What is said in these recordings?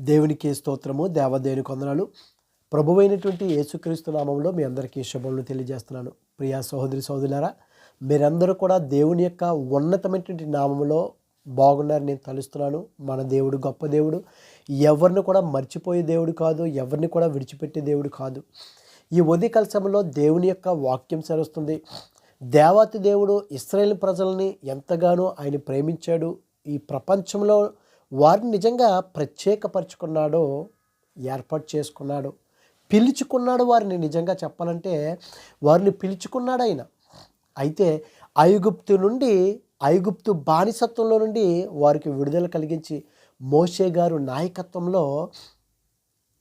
దేవునికి స్తోత్రము దేవదేవుని కొందనాలు. ప్రభువైనటువంటి యేసుక్రీస్తు నామంలో మీ అందరికీ శుభములు తెలియజేస్తున్నాను. ప్రియా సహోదరి సహోదరులారా మీరందరూ కూడా దేవుని యొక్క ఉన్నతమైనటువంటి నామంలో బాగున్నారు నేను తలుస్తున్నాను. మన దేవుడు గొప్ప దేవుడు. ఎవరిని కూడా మర్చిపోయే దేవుడు కాదు ఎవరిని కూడా విడిచిపెట్టే దేవుడు కాదు. ఈ ఉదయకాల సమయంలో దేవుని యొక్క వాక్యం సెలవుస్తుంది. దేవాతి దేవుడు ఇస్రాయేల్ ప్రజల్ని ఎంతగానో ఆయన ప్రేమించాడు. ఈ ప్రపంచంలో వారిని నిజంగా ప్రత్యేకపరుచుకున్నాడో ఏర్పాటు చేసుకున్నాడు పిలుచుకున్నాడు వారిని నిజంగా చెప్పాలంటే వారిని పిలుచుకున్నాడు ఆయన అయితే ఐగుప్తు నుండి ఐగుప్తు బానిసత్వంలో నుండి వారికి విడుదల కలిగించి మోషే గారు నాయకత్వంలో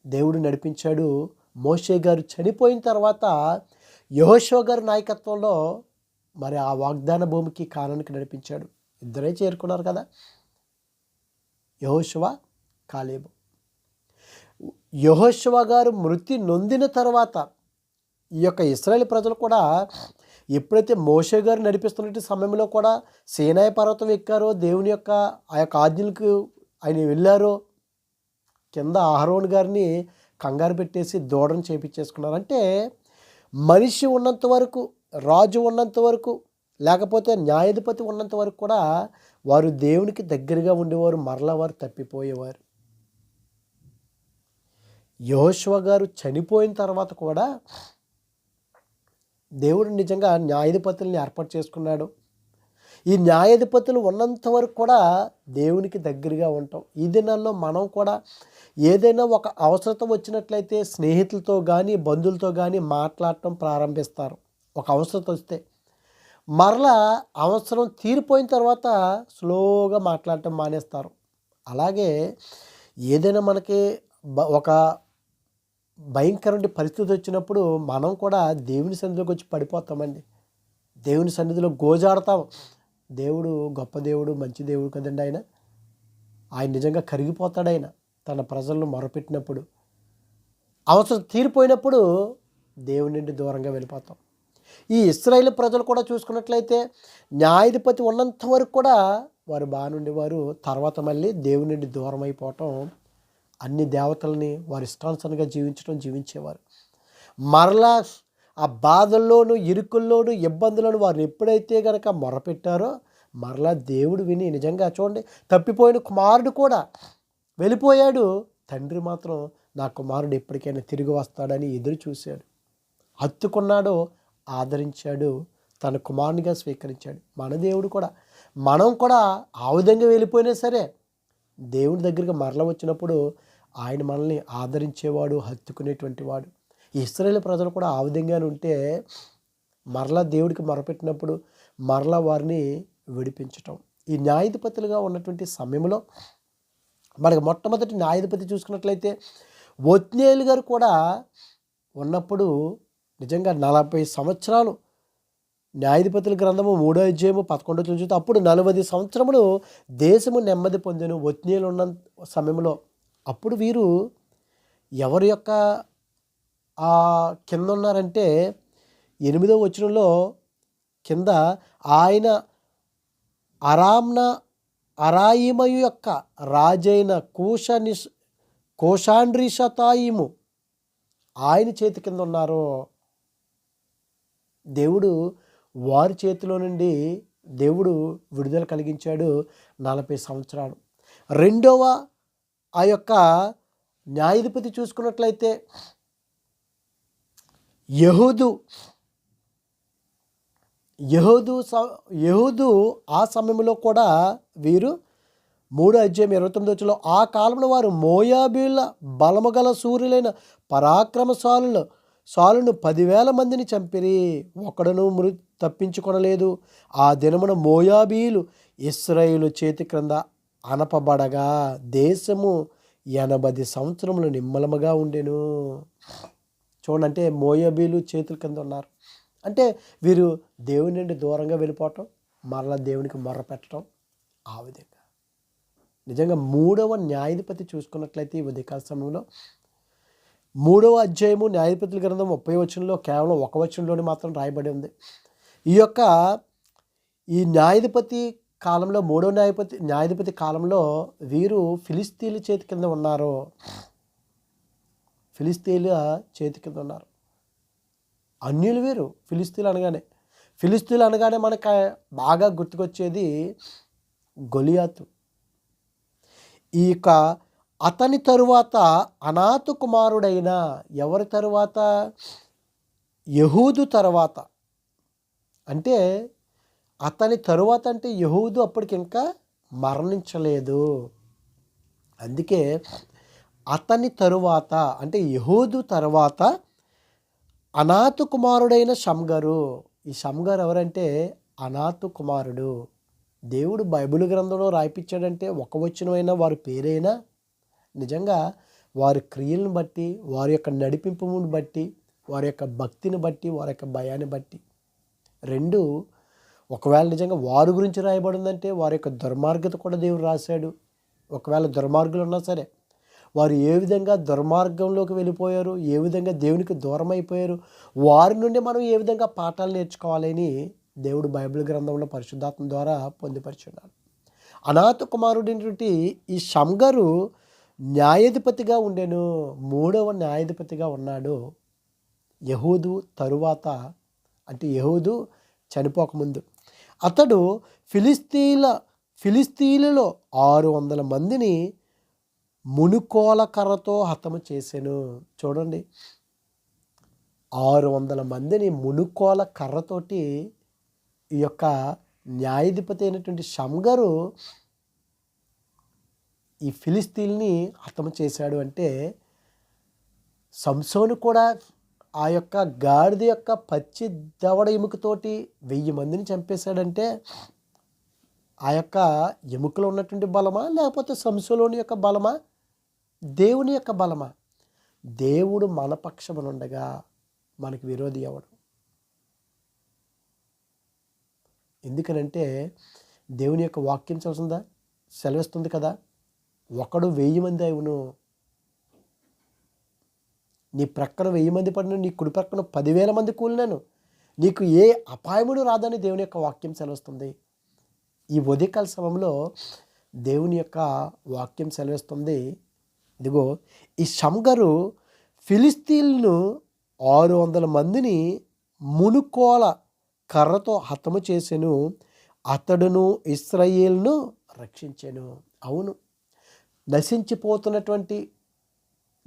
దేవుడు నడిపించాడు. మోషే గారు చనిపోయిన తర్వాత యహోషో గారి నాయకత్వంలో మరి ఆ వాగ్దాన భూమికి కాలానికి నడిపించాడు. ఇద్దరే చేరుకున్నారు కదా. యహోశివ కాలేబు. యహోశివ గారు మృతి నొందిన తర్వాత ఈ యొక్క ఇస్రాయేల్ ప్రజలు కూడా ఎప్పుడైతే మోషే గారు నడిపిస్తున్న సమయంలో కూడా సేనాయ పర్వతం ఎక్కారో దేవుని యొక్క ఆ యొక్క ఆజ్ఞలకు ఆయన వెళ్ళారో కింద ఆహరోన్ గారిని కంగారు పెట్టేసి దూడను చేపించేసుకున్నారు. అంటే మనిషి ఉన్నంత వరకు రాజు ఉన్నంత వరకు లేకపోతే న్యాయాధిపతి ఉన్నంత వరకు కూడా వారు దేవునికి దగ్గరగా ఉండేవారు మరలా వారు తప్పిపోయేవారు. యహోశ్వ గారు చనిపోయిన తర్వాత కూడా దేవుడు నిజంగా న్యాయాధిపతుల్ని ఏర్పాటు చేసుకున్నాడు. ఈ న్యాయాధిపతులు ఉన్నంత వరకు కూడా దేవునికి దగ్గరగా ఉంటాం ఈ దినాల్లో మనం కూడా ఏదైనా ఒక అవసరత వచ్చినట్లయితే స్నేహితులతో కానీ బంధువులతో కానీ మాట్లాడటం ప్రారంభిస్తారు. ఒక అవసరత వస్తే మరలా అవసరం తీరిపోయిన తర్వాత స్లోగా మాట్లాడటం మానేస్తారు. అలాగే ఏదైనా మనకి బ- ఒక భయంకరమైన పరిస్థితి వచ్చినప్పుడు మనం కూడా దేవుని సన్నిధిలోకి వచ్చి పడిపోతామండి. దేవుని సన్నిధిలో గోజాడతాం. దేవుడు గొప్ప దేవుడు మంచి దేవుడు కదండి ఆయన. ఆయన నిజంగా కరిగిపోతాడు ఆయన తన ప్రజలను మొరపెట్టినప్పుడు. అవసరం తీరిపోయినప్పుడు దేవుని నుండి దూరంగా వెళ్ళిపోతాం. ఈ ఇస్రాయేల్ ప్రజలు కూడా చూసుకున్నట్లయితే న్యాయాధిపతి ఉన్నంత వరకు కూడా వారు బాగానుండేవారు తర్వాత మళ్ళీ దేవుని నుండి దూరం అయిపోవటం అన్ని దేవతల్ని వారి ఇష్టానుసరంగా జీవించడం జీవించేవారు. మరలా ఆ బాధల్లోనూ ఇరుకుల్లోనూ ఇబ్బందులను వారు ఎప్పుడైతే కనుక మొరపెట్టారో మరలా దేవుడు విని నిజంగా చూడండి తప్పిపోయిన కుమారుడు కూడా వెళ్ళిపోయాడు. తండ్రి మాత్రం నా కుమారుడు ఎప్పటికైనా తిరిగి వస్తాడని ఎదురు చూశాడు. హత్తుకున్నాడు ఆదరించాడు తన కుమారునిగా స్వీకరించాడు. మన దేవుడు కూడా మనం కూడా ఆ విధంగా వెళ్ళిపోయినా సరే దేవుని దగ్గరికి మరల వచ్చినప్పుడు ఆయన మనల్ని ఆదరించేవాడు హత్తుకునేటువంటి వాడు. ఈ ఇస్రాయేల్ ప్రజలు కూడా ఆ విధంగానే ఉంటే మరలా దేవుడికి మొరపెట్టినప్పుడు మరలా వారిని విడిపించటం. ఈ న్యాయాధిపతులుగా ఉన్నటువంటి సమయంలో మనకి మొట్టమొదటి న్యాయాధిపతి చూసుకున్నట్లయితే ఒత్నేలు గారు కూడా ఉన్నప్పుడు నిజంగా నలభై సంవత్సరాలు న్యాయాధిపతుల గ్రంథము మూడో అధ్యాయము పదకొండో చూస్తే అప్పుడు నలభై సంవత్సరములు దేశము నెమ్మది పొందిన ఒత్నీయులు ఉన్న సమయంలో అప్పుడు వీరు ఎవరి యొక్క ఆ కింద ఉన్నారంటే ఎనిమిదో వచనంలో కింద ఆయన అరామ్న అరాయిమయు యొక్క రాజైన కూషనిస్ కోషాండ్రిషతాయిము ఆయన చేతి కింద ఉన్నారు. దేవుడు వారి చేతిలో నుండి దేవుడు విడుదల కలిగించాడు నలభై సంవత్సరాలు. రెండవ ఆ యొక్క న్యాయాధిపతి చూసుకున్నట్లయితే యహూదు యహూదు యహూదు ఆ సమయంలో కూడా వీరు మూడు అధ్యాయం ఇరవై తొమ్మిది వచ్చిలో ఆ కాలంలో వారు మోయాబీల బలమగల సూర్యులైన పరాక్రమశాలులు సాలును పదివేల మందిని చంపిరి ఒకడను మృ తప్పించుకొనలేదు. ఆ దినమున మోయాబీలు ఇస్రాయిలు చేతి క్రింద అనపబడగా దేశము ఎనభై సంవత్సరములు నిమ్మలముగా ఉండెను. చూడండి అంటే మోయాబీలు చేతుల కింద ఉన్నారు. అంటే వీరు దేవుని నుండి దూరంగా వెళ్ళిపోవటం మరలా దేవునికి మొర్ర పెట్టడం ఆ విధంగా. నిజంగా మూడవ న్యాయాధిపతి చూసుకున్నట్లయితే ఈ ఉదయకాల సమయంలో మూడవ అధ్యాయము న్యాయపతుల గ్రంథం ముప్పై వచనంలో కేవలం ఒక వచనంలోనే మాత్రం రాయబడి ఉంది. ఈ యొక్క ఈ న్యాయాధిపతి కాలంలో మూడో న్యాయపతి న్యాయాధిపతి కాలంలో వీరు ఫిలిస్తీన్ల చేతి కింద ఉన్నారు. ఫిలిస్తీన్ల చేతి కింద ఉన్నారు. అన్యులు వీరు ఫిలిస్తీన్లు అనగానే. ఫిలిస్తీన్లు అనగానే మనకు బాగా గుర్తుకొచ్చేది గొలియాతు. ఈ యొక్క అతని తరువాత అనాథ కుమారుడైన ఎవరి తరువాత? యహూదు తర్వాత. అంటే అతని తరువాత అంటే యహూదు అప్పటికి ఇంకా మరణించలేదు. అందుకే అతని తరువాత అంటే యహూదు తర్వాత అనాథ కుమారుడైన షమ్గరు. ఈ షమ్గర్ ఎవరంటే? అనాథ కుమారుడు. దేవుడు బైబిల్ గ్రంథంలో రాయిపించాడంటే ఒక వచనమైనా వారి పేరైనా నిజంగా వారి క్రియలను బట్టి వారి యొక్క నడిపింపును బట్టి వారి యొక్క భక్తిని బట్టి వారి యొక్క భయాన్ని బట్టి. రెండు ఒకవేళ నిజంగా వారి గురించి రాయబడిందంటే వారి యొక్క దుర్మార్గత కూడా దేవుడు రాశాడు. ఒకవేళ దుర్మార్గులు ఉన్నా సరే వారు ఏ విధంగా దుర్మార్గంలోకి వెళ్ళిపోయారు ఏ విధంగా దేవునికి దూరం అయిపోయారు వారి నుండి మనం ఏ విధంగా పాఠాలు నేర్చుకోవాలని దేవుడు బైబిల్ గ్రంథంలో పరిశుద్ధాత్మ ద్వారా పొందుపరిచున్నాడు అనాథ కుమారుడైనటువంటి ఈ షంగరు న్యాయాధిపతిగా ఉండేను మూడవ న్యాయాధిపతిగా ఉన్నాడు యహూదు తరువాత. అంటే యహూదు చనిపోకముందు. అతడు ఫిలిస్తీన్ల ఫిలిస్తీన్లలో ఆరు వందల మందిని మునుకోల కర్రతో హతము చేశాను చూడండి. ఆరు వందల మందిని మునుకోల కర్రతోటి ఈ యొక్క న్యాయాధిపతి అయినటువంటి షంగరు ఈ ఫిలిస్తీన్ని హతం చేశాడు అంటే సంసోను కూడా ఆ యొక్క గాడిద యొక్క పచ్చి దవడ ఎముకతోటి వెయ్యి మందిని చంపేశాడంటే ఆ యొక్క ఎముకలో ఉన్నటువంటి బలమా? లేకపోతే సంసోలోని యొక్క బలమా? దేవుని యొక్క బలమా? దేవుడు మన పక్షమునుండగా మనకి విరోధి అవ్వడం ఎందుకనంటే దేవుని యొక్క వాక్యం చూసిందా సెలవిస్తుంది కదా? ఒకడు వెయ్యి మంది అవును నీ ప్రక్కన వెయ్యి మంది పడిన నీ కుడి ప్రక్కన పదివేల మంది కూలినాను. నీకు ఏ అపాయముడు రాదని దేవుని యొక్క వాక్యం సెలవుస్తుంది. ఈ ఉదయకాల సమయంలో దేవుని యొక్క వాక్యం సెలవిస్తుంది. ఇదిగో ఈ శంగరు ఫిలిస్తీన్ను ఆరు వందల మందిని మునుకోల కర్రతో హతము చేసెను. అతడును ఇస్రాయేల్ను రక్షించాను. అవును. నశించిపోతున్నటువంటి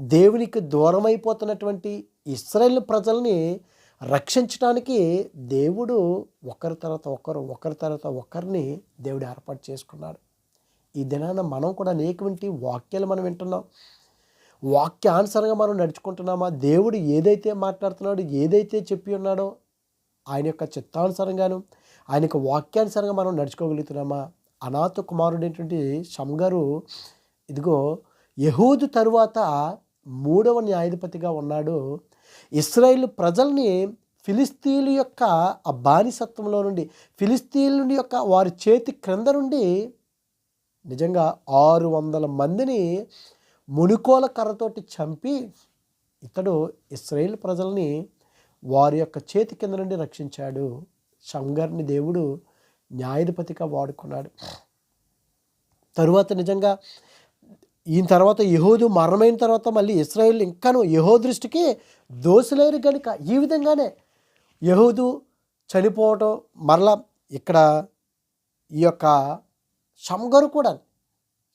దేవునికి దూరమైపోతున్నటువంటి ఇస్రాయేల్ ప్రజల్ని రక్షించడానికి దేవుడు ఒకరి తర్వాత ఒకరు ఒకరి తర్వాత ఒకరిని దేవుడు ఏర్పాటు చేసుకున్నాడు. ఈ దినాన మనం కూడా అనేకమంటి వాక్యాలు మనం వింటున్నాం. వాక్యానుసరంగా మనం నడుచుకుంటున్నామా? దేవుడు ఏదైతే మాట్లాడుతున్నాడో ఏదైతే చెప్పి ఉన్నాడో ఆయన యొక్క చిత్తానుసారంగాను ఆయన యొక్క వాక్యానుసారంగా మనం నడుచుకోగలుగుతున్నామా? అనాథ కుమారుడైనటువంటి గారు ఇదిగో యహూదు తరువాత మూడవ న్యాయాధిపతిగా ఉన్నాడు. ఇస్రాయిల్ ప్రజల్ని ఫిలిస్తీన్ల యొక్క ఆ బానిసత్వంలో నుండి ఫిలిస్తీన్ల యొక్క వారి చేతి క్రింద నుండి నిజంగా ఆరు వందల మందిని మునుకోల కర్రతోటి చంపి ఇతడు ఇస్రాయేల్ ప్రజల్ని వారి యొక్క చేతి కింద నుండి రక్షించాడు. షంగర్ని దేవుడు న్యాయాధిపతిగా వాడుకున్నాడు. తరువాత నిజంగా ఈయన తర్వాత యహోదు మరణమైన తర్వాత మళ్ళీ ఇస్రాయేల్ ఇంకాను యహో దృష్టికి దోషలేరు కనుక ఈ విధంగానే యహూదు చనిపోవటం మరలా ఇక్కడ ఈ యొక్క షమ్గరు కూడా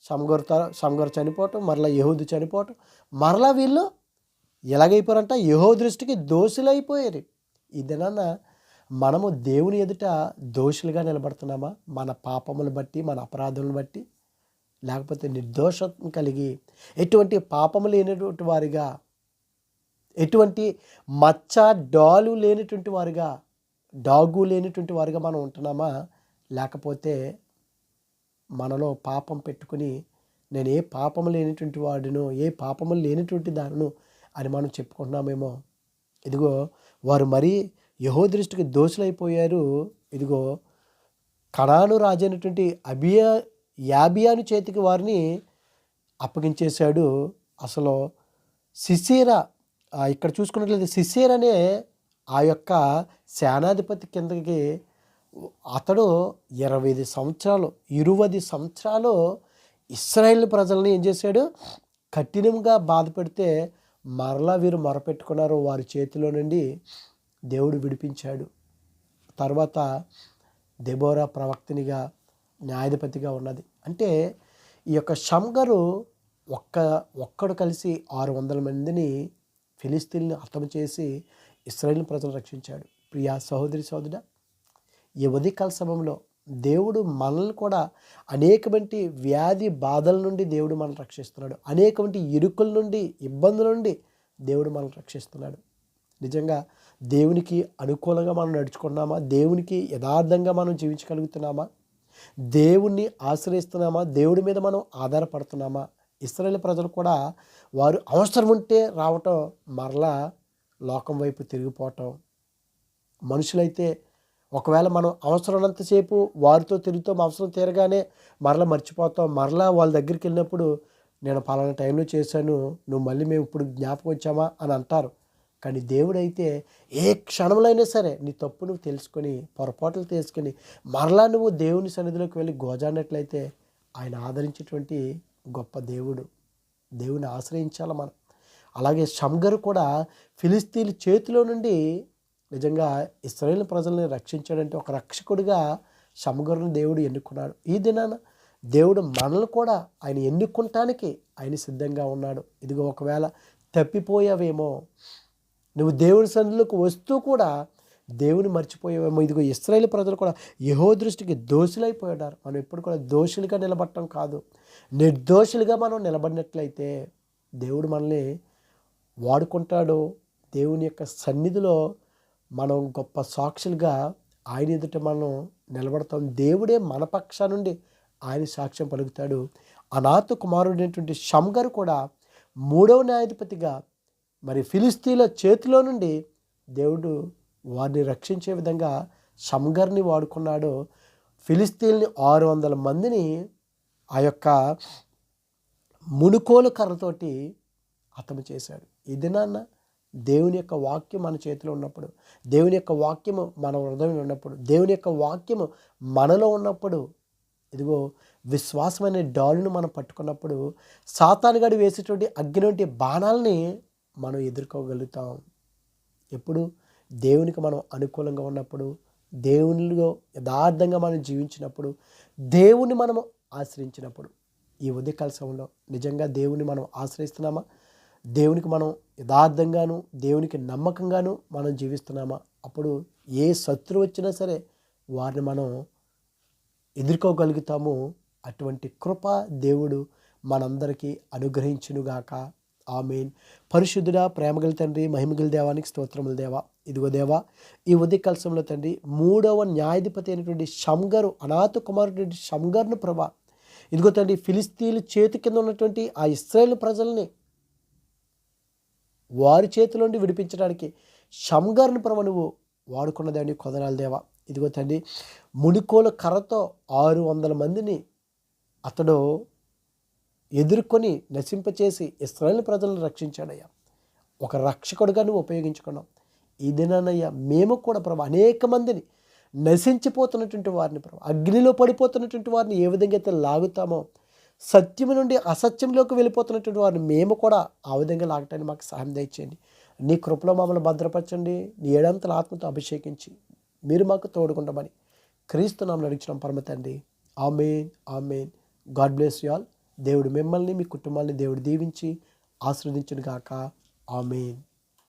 షమ్గరు తర షమ్గరు చనిపోవటం మరలా యహూదు చనిపోవటం మరలా వీళ్ళు ఎలాగైపోయారంట యహో దృష్టికి దోషులైపోయారు. ఈ దినాన మనము దేవుని ఎదుట దోషులుగా నిలబడుతున్నామా? మన పాపములు బట్టి మన అపరాధములను బట్టి లేకపోతే నిర్దోషం కలిగి ఎటువంటి పాపము లేనటువంటి వారిగా ఎటువంటి మచ్చ డాలు లేనటువంటి వారుగా డాగు లేనటువంటి వారుగా మనం ఉంటున్నామా? లేకపోతే మనలో పాపం పెట్టుకుని నేను ఏ పాపము లేనటువంటి వాడినో ఏ పాపము లేనటువంటి దానిను అని మనం చెప్పుకుంటున్నామేమో? ఇదిగో వారు మరీ యహో దృష్టికి దోషులైపోయారు. ఇదిగో కణాను రాజైనటువంటి అభియ యాబియాను చేతికి వారిని అప్పగించేశాడు. అసలు సిసీరా ఇక్కడ చూసుకున్నట్లయితే శిశిర్ అనే ఆ యొక్క సేనాధిపతి కిందకి అతడు ఇరవై ఐదు సంవత్సరాలు ఇరువది సంవత్సరాలు ఇస్రాయేల్ ప్రజల్ని ఏం చేశాడు? కఠినంగా బాధ పెడితే మరలా వీరు మొరపెట్టుకున్నారు. వారి చేతిలో నుండి దేవుడు విడిపించాడు. తర్వాత దెబోరా ప్రవక్తనిగా న్యాయాధిపతిగా ఉన్నది. అంటే ఈ యొక్క షమ్గరు ఒక్క ఒక్కడు కలిసి ఆరు వందల మందిని ఫిలిస్తీన్ని హతం చేసి ఇస్రాయేల్ ప్రజలు రక్షించాడు. ప్రియా సహోదరి సోదరుడ ఈ ఉదయకాల సమయంలో దేవుడు మనల్ని కూడా అనేకమంటి వ్యాధి బాధల నుండి దేవుడు మనల్ని రక్షిస్తున్నాడు. అనేకమంటి ఇరుకుల నుండి ఇబ్బందుల నుండి దేవుడు మనల్ని రక్షిస్తున్నాడు. నిజంగా దేవునికి అనుకూలంగా మనం నడుచుకున్నామా? దేవునికి యథార్థంగా మనం జీవించగలుగుతున్నామా? దేవుణ్ణి ఆశ్రయిస్తున్నామా? దేవుడి మీద మనం ఆధారపడుతున్నామా? ఇస్రాయేల్ ప్రజలు కూడా వారు అవసరం ఉంటే రావటం మరలా లోకం వైపు తిరిగిపోవటం. మనుషులైతే ఒకవేళ మనం అవసరమైనంతసేపు వారితో తిరుగుతాం అవసరం తీరగానే మరలా మర్చిపోతాం. మరలా వాళ్ళ దగ్గరికి వెళ్ళినప్పుడు నేను పలానా టైంలో చేశాను నువ్వు మళ్ళీ మేము ఇప్పుడు జ్ఞాపకం వచ్చామా? అని అంటారు. కానీ దేవుడైతే ఏ క్షణంలో అయినా సరే నీ తప్పు నువ్వు తెలుసుకొని పొరపాట్లు తెలుసుకొని మరలా నువ్వు దేవుని సన్నిధిలోకి వెళ్ళి గోజాడినట్లయితే ఆయన ఆదరించేటువంటి గొప్ప దేవుడు. దేవుని ఆశ్రయించాలి మనం. అలాగే షమ్గర్ కూడా ఫిలిస్తీన్ చేతిలో నుండి నిజంగా ఇస్రాయేల్ ప్రజల్ని రక్షించాడంటే ఒక రక్షకుడిగా షమ్గర్ను దేవుడు ఎన్నుకున్నాడు. ఈ దినాన దేవుడు మనల్ని కూడా ఆయన ఎన్నుకుంటానికి ఆయన సిద్ధంగా ఉన్నాడు. ఇదిగో ఒకవేళ తప్పిపోయావేమో నువ్వు దేవుని సన్నిధిలోకి వస్తూ కూడా దేవుని మర్చిపోయేవేమో. ఇదిగో ఇస్రాయేల్ ప్రజలు కూడా యహో దృష్టికి దోషులైపోయారు మనం ఎప్పుడు కూడా దోషులుగా నిలబడటం కాదు. నిర్దోషులుగా మనం నిలబడినట్లయితే దేవుడు మనల్ని వాడుకుంటాడు. దేవుని యొక్క సన్నిధిలో మనం గొప్ప సాక్షులుగా ఆయన ఎదుట మనం నిలబడతాం. దేవుడే మన పక్ష నుండి ఆయన సాక్ష్యం పలుకుతాడు. అనాథ కుమారుడైనటువంటి షమ్గర్ కూడా మూడవ న్యాయాధిపతిగా మరి ఫిలిస్తీన్ల చేతిలో నుండి దేవుడు వారిని రక్షించే విధంగా షంగర్ని వాడుకున్నాడు. ఫిలిస్తీన్ని ఆరు వందల మందిని ఆ యొక్క మునుకోలు కర్రతోటి హతము చేశాడు. ఇది నాన్న దేవుని యొక్క వాక్యం మన చేతిలో ఉన్నప్పుడు దేవుని యొక్క వాక్యము మన హృదయంలో ఉన్నప్పుడు దేవుని యొక్క వాక్యము మనలో ఉన్నప్పుడు ఇదిగో విశ్వాసం అనే డాలును మనం పట్టుకున్నప్పుడు సాతానుగాడి వేసేటువంటి అగ్ని బాణాలని మనం ఎదుర్కోగలుగుతాం. ఎప్పుడు దేవునికి మనం అనుకూలంగా ఉన్నప్పుడు దేవునిలో యథార్థంగా మనం జీవించినప్పుడు దేవుని మనం ఆశ్రయించినప్పుడు ఈ ఉదయకాల సమయంలో నిజంగా దేవుని మనం ఆశ్రయిస్తున్నామా? దేవునికి మనం యథార్థంగాను దేవునికి నమ్మకంగాను మనం జీవిస్తున్నామా? అప్పుడు ఏ శత్రువు వచ్చినా సరే వారిని మనం ఎదుర్కోగలుగుతాము. అటువంటి కృప దేవుడు మనందరికీ అనుగ్రహించునుగాక. ఆమెన్. పరిశుద్ధుడ ప్రేమగల తండ్రి మహిమగల దేవానికి స్తోత్రముల దేవా. ఇదిగో దేవా ఈ ఉదయ కలసంలో తండ్రి మూడవ న్యాయాధిపతి అయినటువంటి షంగరు అనాథ కుమారుడు షంగర్ను ప్రభా. ఇదిగో తండ్రి ఫిలిస్తీన్లు చేతి కింద ఉన్నటువంటి ఆ ఇస్రాయేల్ ప్రజల్ని వారి చేతిలోండి విడిపించడానికి షంగర్ను ప్రభా నువ్వు వాడుకున్నదాన్ని కొదనాలు దేవా. ఇదిగో తండ్రి మునికోల కర్రతో ఆరు వందల మందిని అతడు ఎదుర్కొని నశింపచేసి ఇస్రాయల్ ప్రజలను రక్షించాడయ్యా. ఒక రక్షకుడుగా నువ్వు ఉపయోగించుకున్నావు. ఈ దినానయ్యా మేము కూడా ప్రభు అనేక మందిని నశించిపోతున్నటువంటి వారిని ప్రభు అగ్నిలో పడిపోతున్నటువంటి వారిని ఏ విధంగా అయితే లాగుతామో సత్యం నుండి అసత్యంలోకి వెళ్ళిపోతున్నటువంటి వారిని మేము కూడా ఆ విధంగా లాగటానికి మాకు సహాయం దయచేయండి. నీ కృపలో మమ్మల్ని భద్రపరచండి. నీ ఏడంతల ఆత్మతో అభిషేకించి మీరు మాకు తోడుకుంటామని క్రీస్తు నామని అడిగిన పరమ తండ్రి. Amen amen. God bless you all. దేవుడు మిమ్మల్ని మీ కుటుంబాన్ని దేవుడు దీవించి ఆశీర్వదించును గాక ఆమెన్.